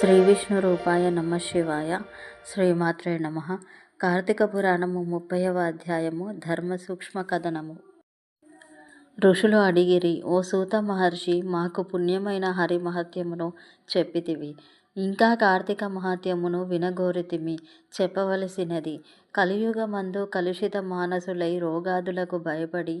శ్రీ విష్ణు రూపాయ నమ శివాయ. శ్రీమాత్రే నమ. కార్తీక పురాణము ముప్పైవ అధ్యాయము ధర్మ సూక్ష్మ కథనము. ఋషులు అడిగిరి ఓ సూత మహర్షి మాకు పుణ్యమైన హరి మహత్యమును చెప్పితివి. ఇంకా కార్తీక మహాత్యమును వినగోరితిమి చెప్పవలసినది. కలియుగమందు కలుషిత మానసులై రోగాదులకు భయపడి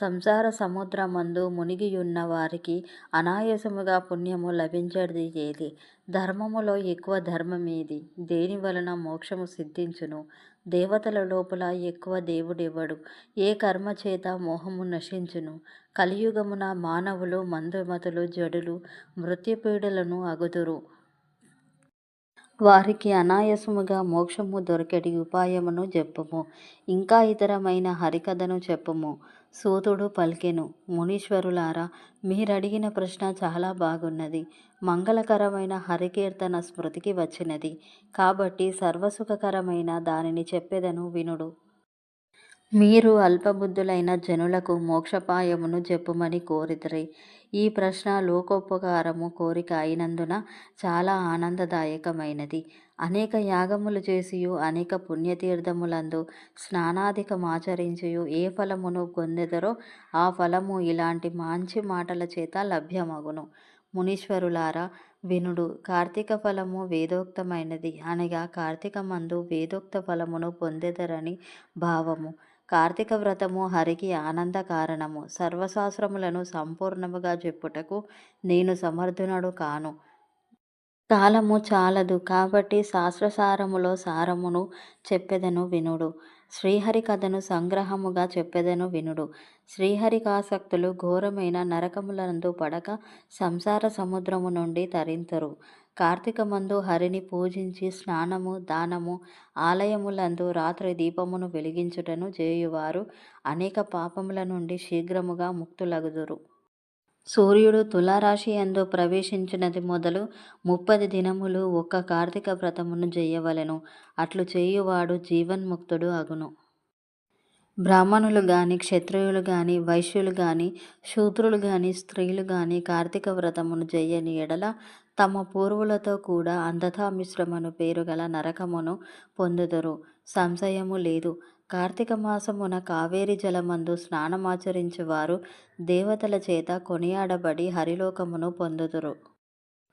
సంసార సముద్రమందు మునిగియున్న వారికి అనాయాసముగా పుణ్యము లభించది ఏది? ధర్మములో ఎక్కువ ధర్మమేది? దేని వలన మోక్షము సిద్ధించును? దేవతల లోపల ఎక్కువ దేవుడెవడు? ఏ కర్మ చేత మోహము నశించును? కలియుగమున మానవులు మందుమతులు జడులు మృత్యుపీడలను అగుదురు. వారికి అనాయాసముగా మోక్షము దొరికడి ఉపాయమును చెప్పుము ఇంకా ఇతరమైన హరికథను చెప్పుము. సూతుడు పలికెను మునీశ్వరులారా మీరడిగిన ప్రశ్న చాలా బాగున్నది. మంగళకరమైన హరికీర్తన స్మృతికి వచ్చినది. కాబట్టి సర్వసుఖకరమైన దానిని చెప్పేదను వినుడు. మీరు అల్పబుద్ధులైన జనులకు మోక్షపాయమును చెప్పుమని కోరితిరి. ఈ ప్రశ్న లోకోపకారము కోరిక అయినందున చాలా ఆనందదాయకమైనది. అనేక యాగములు చేసియు అనేక పుణ్యతీర్థములందు స్నానాధికమాచరించియు ఏ ఫలమును పొందెదరో ఆ ఫలము ఇలాంటి మంచి మాటల చేత లభ్యమగును. మునీశ్వరులారా వినుడు కార్తీక ఫలము వేదోక్తమైనది అనగా కార్తీక మందు వేదోక్త ఫలమును పొందెదరని భావము. కార్తీక వ్రతము హరికి ఆనంద కారణము. సర్వశాస్త్రములను సంపూర్ణముగా చెప్పుటకు నేను సమర్థునడు కాను. కాలము చాలదు కాబట్టి శాస్త్రసారములో సారమును చెప్పెదను వినుడు. శ్రీహరి కథను సంగ్రహముగా చెప్పెదను వినుడు. శ్రీహరికాసక్తులు ఘోరమైన నరకములందు పడక సంసార సముద్రము నుండి తరింతరు. కార్తీకమందు హరిని పూజించి స్నానము దానము ఆలయములందు రాత్రి దీపమును వెలిగించుటను చేయువారు అనేక పాపముల నుండి శీఘ్రముగా ముక్తులగుదురు. సూర్యుడు తులారాశి ఎందు ప్రవేశించినది మొదలు ముప్పది దినములు ఒక్క కార్తీక వ్రతమును చేయవలెను అట్లు చేయువాడు జీవన్ముక్తుడు అగును. బ్రాహ్మణులు గాని క్షత్రియులు గాని వైశ్యులు గాని శూద్రులు గాని స్త్రీలు గాని కార్తీక వ్రతమును చేయని ఎడల తమ పూర్వులతో కూడా అంధతామిశ్రమను పేరుగల నరకమును పొందుదురు. సంశయము లేదు. కార్తీక మాసమున కావేరి జలమందు స్నానమాచరించువారు దేవతల చేత కొనియాడబడి హరిలోకమును పొందుదురు.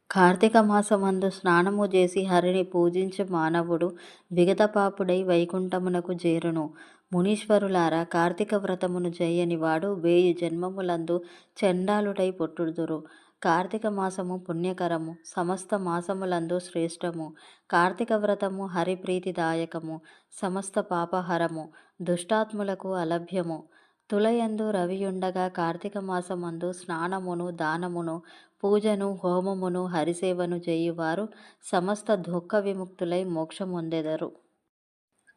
కార్తీక మాసమందు స్నానము చేసి హరిని పూజించు మానవుడు విగతపాపుడై వైకుంఠమునకు చేరును. మునీశ్వరులారా కార్తీక వ్రతమును చేయని వాడు వేయి జన్మములందు చండాలుడై పుట్టుదురు. కార్తీక మాసము పుణ్యకరము సమస్త మాసములందు శ్రేష్టము. కార్తీక వ్రతము హరిప్రీతిదాయకము సమస్త పాపహరము దుష్టాత్ములకు అలభ్యము. తులయందు రవియుండగా కార్తీక మాసమందు స్నానమును దానమును పూజను హోమమును హరిసేవను చేయువారు సమస్త దుఃఖ విముక్తులై మోక్షమొందెదరు.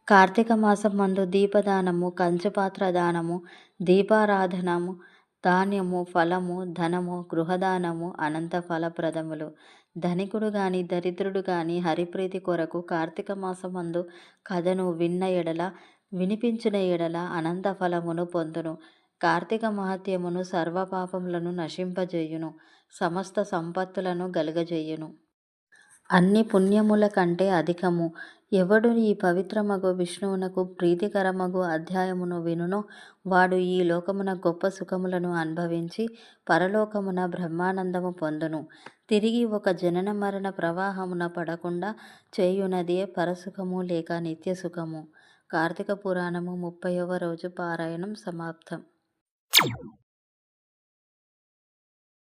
కార్తీక మాసమందు దీపదానము కంచుపాత్ర దానము దీపారాధనము ధాన్యము ఫలము ధనము గృహదానము అనంత ఫలప్రదములు ధనికుడు గాని దరిద్రుడు గాని హరిప్రీతి కొరకు కార్తీక మాసమందు కథను విన్న ఎడల వినిపించిన ఎడల అనంత ఫలమును పొందును. కార్తీక మహత్యమును సర్వపాపములను నశింపజేయును. సమస్త సంపత్తులను గలుగజేయును. అన్ని పుణ్యముల కంటే అధికము. ఎవడు ఈ పవిత్రమగు విష్ణువునకు ప్రీతికరమగు అధ్యాయమును వినునో వాడు ఈ లోకమున గొప్ప సుఖములను అనుభవించి పరలోకమున బ్రహ్మానందము పొందును. తిరిగి ఒక జనన మరణ ప్రవాహమున పడకుండా చేయునదే పరసుఖము లేక నిత్య సుఖము కార్తీక పురాణము ముప్పైవ రోజు పారాయణం సమాప్తం.